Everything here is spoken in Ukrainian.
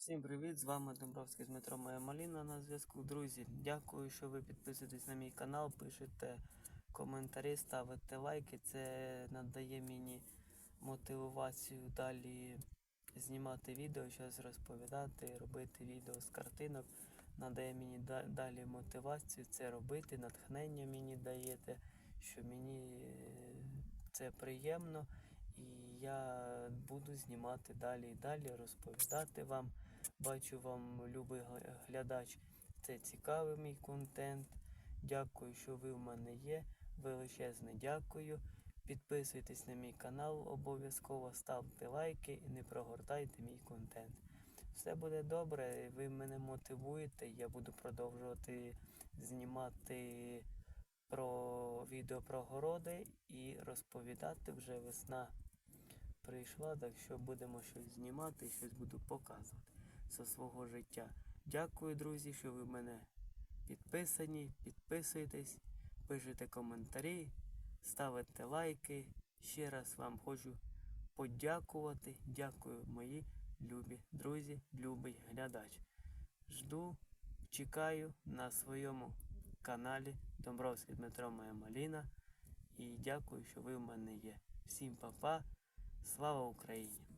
Всім привіт! З вами Домбровський Дмитро Моя Маліна на зв'язку. Друзі, дякую, що ви підписуєтесь на мій канал, пишете коментарі, ставите лайки. Це надає мені мотивацію далі знімати відео, щось розповідати, робити відео з картинок. Надає мені далі мотивацію це робити, натхнення мені даєте, що мені е, це приємно. І я буду знімати далі і далі, розповідати вам. Бачу вам, любий глядач, це цікавий мій контент. Дякую, що ви в мене є. Величезне дякую. Підписуйтесь на мій канал, обов'язково ставте лайки і не прогортайте мій контент. Все буде добре, ви мене мотивуєте. Я буду продовжувати знімати про відео про городи і розповідати вже весна прийшла, так що будемо щось знімати щось буду показувати зі свого життя. Дякую, друзі, що ви мене підписані, підписуєтесь, пишете коментарі, ставите лайки. Ще раз вам хочу подякувати. Дякую, мої любі друзі, любий глядач. Жду, чекаю на своєму каналі Домбровський Дмитро Моя Маліна. І дякую, що ви в мене є. Всім па-па. Слава Україні!